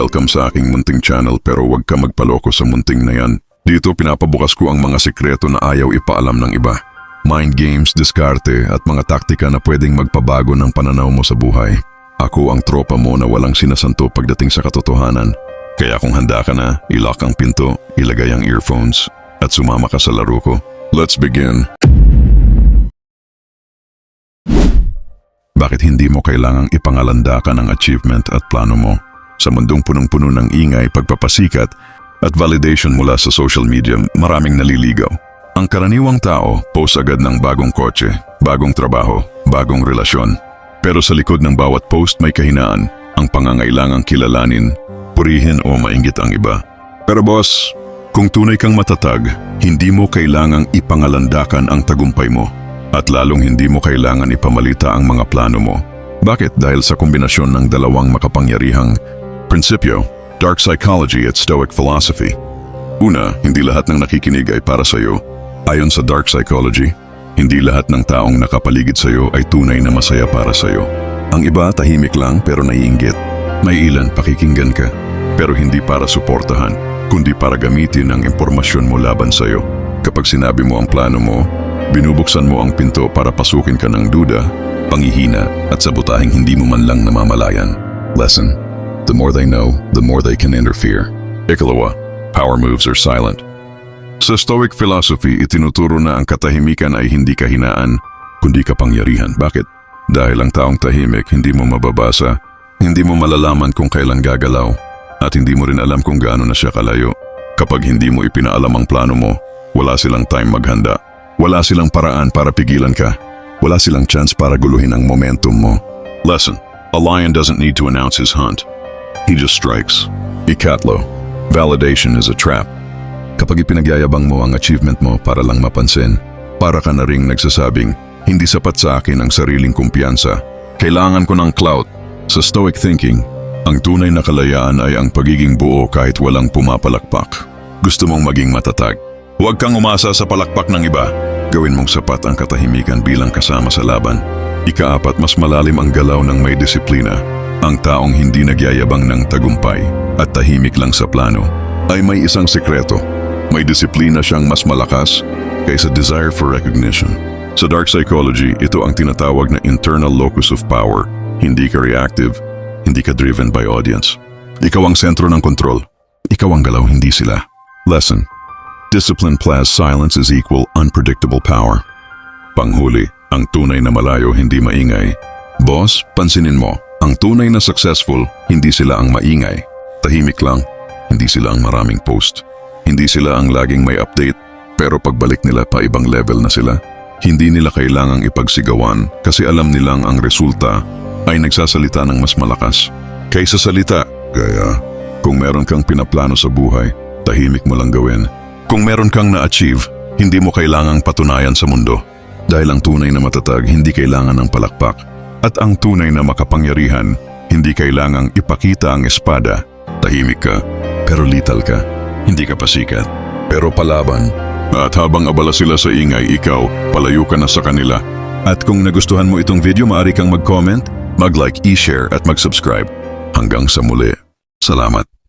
Welcome sa aking munting channel pero huwag ka magpaloko sa munting na yan. Dito pinapabukas ko ang mga sikreto na ayaw ipaalam ng iba. Mind games, diskarte at mga taktika na pwedeng magpabago ng pananaw mo sa buhay. Ako ang tropa mo na walang sinasanto pagdating sa katotohanan. Kaya kung handa ka na, ilock ang pinto, ilagay ang earphones, at sumama ka sa laro ko. Let's begin. Bakit hindi mo kailangang ipangalandakan ang achievement at plano mo? Sa mundong punong-puno ng ingay, pagpapasikat at validation mula sa social media, maraming naliligaw. Ang karaniwang tao, post agad ng bagong kotse, bagong trabaho, bagong relasyon. Pero sa likod ng bawat post may kahinaan, ang pangangailangang kilalanin, purihin o mainggit ang iba. Pero boss, kung tunay kang matatag, hindi mo kailangang ipangalandakan ang tagumpay mo. At lalong hindi mo kailangan ipamalita ang mga plano mo. Bakit? Dahil sa kombinasyon ng dalawang makapangyarihang prinsipyo, dark psychology at stoic philosophy. Una, hindi lahat ng nakikinig ay para sa iyo. Ayon sa dark psychology, hindi lahat ng taong nakapaligid sa iyo ay tunay na masaya para sa iyo. Ang iba tahimik lang pero naiinggit. May ilan pakikinggan ka, pero hindi para suportahan, kundi para gamitin ang impormasyon mo laban sa iyo. Kapag sinabi mo ang plano mo, binubuksan mo ang pinto para pasukin ka ng duda, pangihina at sabotahing hindi mo man lang namamalayan. Lesson. The more they know, the more they can interfere. Ikalawa, power moves are silent. Sa Stoic philosophy, itinuturo na ang katahimikan ay hindi kahinaan, kundi kapangyarihan. Bakit? Dahil ang taong tahimik, hindi mo mababasa, hindi mo malalaman kung kailan gagalaw, at hindi mo rin alam kung gaano na siya kalayo. Kapag hindi mo ipinaalam ang plano mo, wala silang time maghanda. Wala silang paraan para pigilan ka. Wala silang chance para guluhin ang momentum mo. Lesson. A lion doesn't need to announce his hunt. He just strikes. Ikatlo. Validation is a trap. Kapag ipinagyayabang mo ang achievement mo para lang mapansin, para ka na ring nagsasabing, hindi sapat sa akin ang sariling kumpiyansa. Kailangan ko ng clout. Sa stoic thinking, ang tunay na kalayaan ay ang pagiging buo kahit walang pumapalakpak. Gusto mong maging matatag. Huwag kang umasa sa palakpak ng iba. Gawin mong sapat ang katahimikan bilang kasama sa laban. Ikaapat, mas malalim ang galaw ng may disiplina. Ang taong hindi nagyayabang ng tagumpay at tahimik lang sa plano ay may isang sekreto. May disiplina siyang mas malakas kaysa desire for recognition. Sa dark psychology, ito ang tinatawag na internal locus of power. Hindi ka reactive, hindi ka driven by audience. Ikaw ang sentro ng kontrol. Ikaw ang galaw, hindi sila. Lesson. Discipline plus silence is equal unpredictable power. Panghuli, ang tunay na malayo hindi maingay. Boss, pansinin mo, ang tunay na successful, hindi sila ang maingay. Tahimik lang, hindi sila ang maraming post. Hindi sila ang laging may update, pero pagbalik nila pa ibang level na sila. Hindi nila kailangang ipagsigawan kasi alam nilang ang resulta ay nagsasalita ng mas malakas. Kaysa salita, kaya kung meron kang pinaplano sa buhay, tahimik mo lang gawin. Kung meron kang na-achieve, hindi mo kailangang patunayan sa mundo. Dahil ang tunay na matatag, hindi kailangan ng palakpak. At ang tunay na makapangyarihan, hindi kailangang ipakita ang espada. Tahimik ka, pero lethal ka. Hindi ka pasikat, pero palaban. At habang abala sila sa ingay, ikaw, palayo ka na sa kanila. At kung nagustuhan mo itong video, maaari kang mag-comment, mag-like, i-share at mag-subscribe. Hanggang sa muli. Salamat.